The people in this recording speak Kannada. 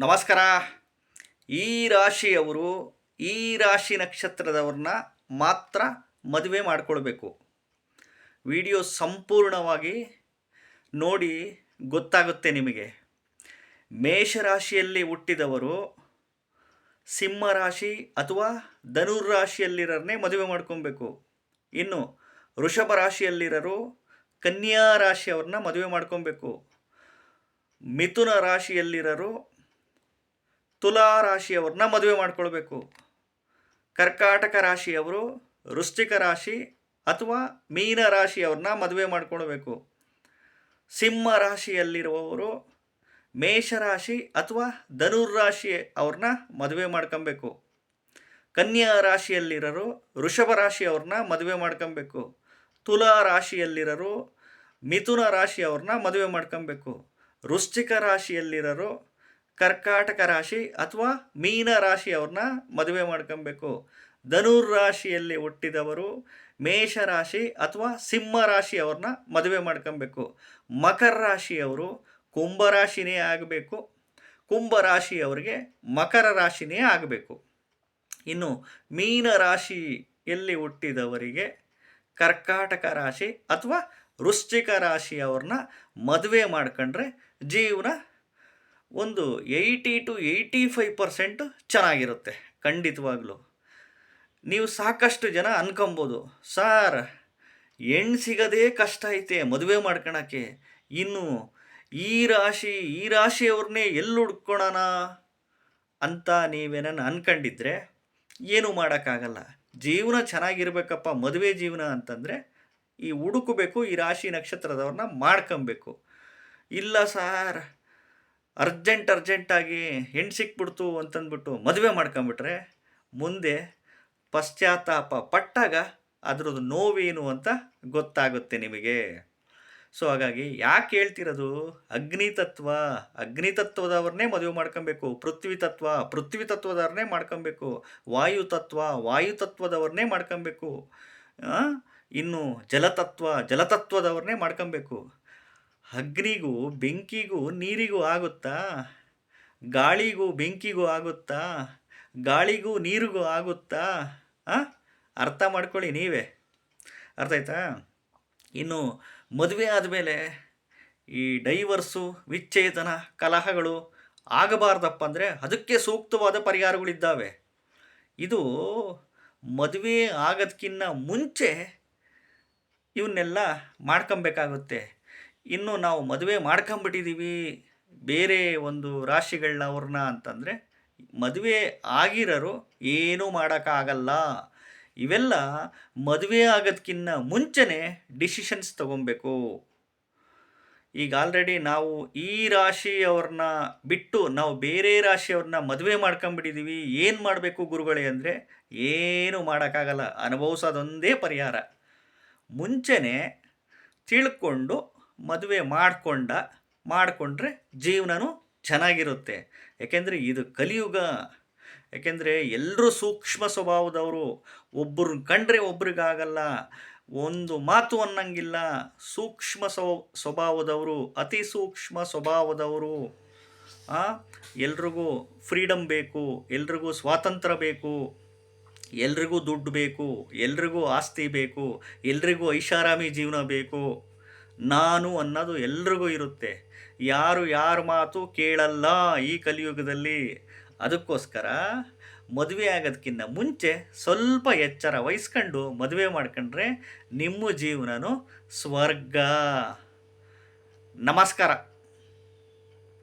ನಮಸ್ಕಾರ. ಈ ರಾಶಿಯವರು ಈ ರಾಶಿ ನಕ್ಷತ್ರದವ್ರನ್ನ ಮಾತ್ರ ಮದುವೆ ಮಾಡಿಕೊಳ್ಬೇಕು. ವಿಡಿಯೋ ಸಂಪೂರ್ಣವಾಗಿ ನೋಡಿ ಗೊತ್ತಾಗುತ್ತೆ ನಿಮಗೆ. ಮೇಷರಾಶಿಯಲ್ಲಿ ಹುಟ್ಟಿದವರು ಸಿಂಹ ರಾಶಿ ಅಥವಾ ಧನುರ್ ರಾಶಿಯಲ್ಲಿರೋರನ್ನೇ ಮದುವೆ ಮಾಡ್ಕೊಬೇಕು ಇನ್ನು ವೃಷಭ ರಾಶಿಯಲ್ಲಿರೋರು ಕನ್ಯಾ ರಾಶಿಯವ್ರನ್ನ ಮದುವೆ ಮಾಡ್ಕೊಬೇಕು ಮಿಥುನ ರಾಶಿಯಲ್ಲಿರೋರು ತುಲಾ ರಾಶಿಯವ್ರನ್ನ ಮದುವೆ ಮಾಡ್ಕೊಳ್ಬೇಕು. ಕರ್ಕಾಟಕ ರಾಶಿಯವರು, ವೃಶ್ಚಿಕ ರಾಶಿ ಅಥವಾ ಮೀನ ರಾಶಿಯವ್ರನ್ನ ಮದುವೆ ಮಾಡ್ಕೊಳ್ಬೇಕು. ಸಿಂಹ ರಾಶಿಯಲ್ಲಿರುವವರು ಮೇಷರಾಶಿ ಅಥವಾ ಧನುರ್ ರಾಶಿ ಅವ್ರನ್ನ ಮದುವೆ ಮಾಡ್ಕೊಬೇಕು. ಕನ್ಯಾ ರಾಶಿಯಲ್ಲಿರೋರು, ವೃಷಭ ರಾಶಿಯವ್ರನ್ನ ಮದುವೆ ಮಾಡ್ಕೊಬೇಕು. ತುಲಾ ರಾಶಿಯಲ್ಲಿರೋರು, ಮಿಥುನ ರಾಶಿಯವ್ರನ್ನ ಮದುವೆ ಮಾಡ್ಕೊಬೇಕು. ವೃಶ್ಚಿಕ ರಾಶಿಯಲ್ಲಿರೋರು ಕರ್ಕಾಟಕ ರಾಶಿ ಅಥವಾ ಮೀನ ರಾಶಿಯವ್ರನ್ನ ಮದುವೆ ಮಾಡ್ಕೊಬೇಕು. ಧನುರ್ ರಾಶಿಯಲ್ಲಿ ಹುಟ್ಟಿದವರು ಮೇಷರಾಶಿ ಅಥವಾ ಸಿಂಹ ರಾಶಿಯವ್ರನ್ನ ಮದುವೆ ಮಾಡ್ಕೊಬೇಕು. ಮಕರ ರಾಶಿಯವರು ಕುಂಭರಾಶಿನೇ ಆಗಬೇಕು. ಕುಂಭರಾಶಿಯವರಿಗೆ ಮಕರ ರಾಶಿನೇ ಆಗಬೇಕು. ಇನ್ನು ಮೀನ ರಾಶಿಯಲ್ಲಿ ಹುಟ್ಟಿದವರಿಗೆ ಕರ್ಕಾಟಕ ರಾಶಿ ಅಥವಾ ವೃಶ್ಚಿಕ ರಾಶಿಯವ್ರನ್ನ ಮದುವೆ ಮಾಡ್ಕೊಂಡ್ರೆ ಜೀವನ ಒಂದು eighty to eighty five percent ಚೆನ್ನಾಗಿರುತ್ತೆ, ಖಂಡಿತವಾಗ್ಲೂ. ನೀವು ಸಾಕಷ್ಟು ಜನ ಅನ್ಕೊಬೋದು, ಸಾರ್ ಹೆಣ್ಣು ಸಿಗೋದೇ ಕಷ್ಟ ಐತೆ, ಮದುವೆ ಮಾಡ್ಕೊಳಕ್ಕೆ ಇನ್ನು ಈ ರಾಶಿ, ಈ ರಾಶಿಯವ್ರನ್ನೇ ಎಲ್ಲಿ ಹುಡ್ಕೊಳೋಣ ಅಂತ ನೀವೇನನ್ನು ಅನ್ಕೊಂಡಿದ್ರೆ ಏನೂ ಮಾಡೋಕ್ಕಾಗಲ್ಲ. ಜೀವನ ಚೆನ್ನಾಗಿರ್ಬೇಕಪ್ಪ, ಮದುವೆ ಜೀವನ ಅಂತಂದರೆ ಈ ಹುಡುಕಬೇಕು, ಈ ರಾಶಿ ನಕ್ಷತ್ರದವ್ರನ್ನ ಮಾಡ್ಕೊಬೇಕು. ಇಲ್ಲ ಸಾರ್ ಅರ್ಜೆಂಟ್ ಅರ್ಜೆಂಟಾಗಿ ಹೆಣ್ಣು ಸಿಕ್ಬಿಡ್ತು ಅಂತಂದ್ಬಿಟ್ಟು ಮದುವೆ ಮಾಡ್ಕೊಂಬಿಟ್ರೆ ಮುಂದೆ ಪಶ್ಚಾತ್ತಾಪ ಪಟ್ಟಾಗ ಅದರದ್ದು ನೋವೇನು ಅಂತ ಗೊತ್ತಾಗುತ್ತೆ ನಿಮಗೆ. ಸೊ, ಹಾಗಾಗಿ ಯಾಕೆ ಹೇಳ್ತಿರೋದು? ಅಗ್ನಿ ತತ್ವ, ಅಗ್ನಿ ತತ್ವದವ್ರನ್ನೇ ಮದುವೆ ಮಾಡ್ಕೊಬೇಕು, ಪೃಥ್ವಿ ತತ್ವ, ಪೃಥ್ವಿ ತತ್ವದವ್ರನ್ನೇ ಮಾಡ್ಕೊಬೇಕು, ವಾಯು ತತ್ವ, ವಾಯು ತತ್ವದವ್ರನ್ನೇ ಮಾಡ್ಕೊಬೇಕು? ಇನ್ನು ಜಲತತ್ವ, ಜಲತತ್ವದವ್ರನ್ನೇ ಮಾಡ್ಕೊಬೇಕು. ಅಗ್ನಿಗೂ ಬೆಂಕಿಗೂ ನೀರಿಗೂ ಆಗುತ್ತಾ? ಗಾಳಿಗೂ, ಬೆಂಕಿಗೂ ಆಗುತ್ತಾ? ಗಾಳಿಗೂ, ನೀರಿಗೂ ಆಗುತ್ತಾ? ಅರ್ಥ ಮಾಡ್ಕೊಳ್ಳಿ ನೀವೇ. ಅರ್ಥ ಆಯ್ತಾ? ಇನ್ನು ಮದುವೆ ಆದಮೇಲೆ ಈ ಡೈವರ್ಸು, ವಿಚ್ಛೇದನ, ಕಲಹಗಳು ಆಗಬಾರ್ದಪ್ಪ ಅಂದರೆ ಅದಕ್ಕೆ ಸೂಕ್ತವಾದ ಪರಿಹಾರಗಳಿದ್ದಾವೆ. ಇದು ಮದುವೆ ಆಗೋದಕ್ಕಿಂತ ಮುಂಚೆ ಇವನ್ನೆಲ್ಲ ಮಾಡ್ಕೊಬೇಕಾಗುತ್ತೆ. ಇನ್ನು ನಾವು ಮದುವೆ ಮಾಡ್ಕೊಂಬಿಟ್ಟಿದ್ದೀವಿ ಬೇರೆ ಒಂದು ರಾಶಿಗಳನ್ನ ಅವ್ರನ್ನ ಅಂತಂದರೆ, ಮದುವೆ ಆಗಿರೋರು ಏನೂ ಮಾಡೋಕ್ಕಾಗಲ್ಲ. ಇವೆಲ್ಲ ಮದುವೆ ಆಗೋದಕ್ಕಿಂತ ಮುಂಚೆನೇ ಡಿಸಿಷನ್ಸ್ ತಗೊಬೇಕು. ಈಗ ಆಲ್ರೆಡಿ ನಾವು ಈ ರಾಶಿಯವ್ರನ್ನ ಬಿಟ್ಟು ನಾವು ಬೇರೆ ರಾಶಿಯವ್ರನ್ನ ಮದುವೆ ಮಾಡ್ಕೊಂಬಿಟ್ಟಿದ್ದೀವಿ ಏನು ಮಾಡಬೇಕು ಗುರುಗಳೇ ಅಂದರೆ, ಏನೂ ಮಾಡೋಕ್ಕಾಗಲ್ಲ. ಅನುಭವಿಸೋದೊಂದೇ ಪರಿಹಾರ. ಮುಂಚೆನೇ ತಿಳ್ಕೊಂಡು ಮದುವೆ ಮಾಡಿಕೊಂಡ, ಮಾಡಿಕೊಂಡ್ರೆ ಜೀವನನೂ ಚೆನ್ನಾಗಿರುತ್ತೆ. ಏಕೆಂದರೆ ಇದು ಕಲಿಯುಗ. ಏಕೆಂದರೆ ಎಲ್ಲರೂ ಸೂಕ್ಷ್ಮ ಸ್ವಭಾವದವರು. ಒಬ್ಬರು ಕಂಡ್ರೆ ಒಬ್ರಿಗಾಗಲ್ಲ. ಒಂದು ಮಾತು ಅನ್ನಂಗಿಲ್ಲ. ಸೂಕ್ಷ್ಮ ಸ್ವ, ಸ್ವಭಾವದವರು, ಅತಿ ಸೂಕ್ಷ್ಮ ಸ್ವಭಾವದವರು. ಎಲ್ರಿಗೂ ಫ್ರೀಡಮ್ ಬೇಕು, ಎಲ್ರಿಗೂ ಸ್ವಾತಂತ್ರ್ಯ ಬೇಕು, ಎಲ್ರಿಗೂ ದುಡ್ಡು ಬೇಕು, ಎಲ್ರಿಗೂ ಆಸ್ತಿ ಬೇಕು, ಎಲ್ರಿಗೂ ಐಷಾರಾಮಿ ಜೀವನ ಬೇಕು. ನಾನು ಅನ್ನೋದು ಎಲ್ರಿಗೂ ಇರುತ್ತೆ. ಯಾರು ಯಾರ ಮಾತು ಕೇಳಲ್ಲ ಈ ಕಲಿಯುಗದಲ್ಲಿ. ಅದಕ್ಕೋಸ್ಕರ ಮದುವೆ ಆಗೋದಕ್ಕಿಂತ ಮುಂಚೆ ಸ್ವಲ್ಪ ಎಚ್ಚರ ವಹಿಸ್ಕೊಂಡು ಮದುವೆ ಮಾಡ್ಕೊಂಡ್ರೆ ನಿಮ್ಮ ಜೀವನನೂ ಸ್ವರ್ಗ. ನಮಸ್ಕಾರ.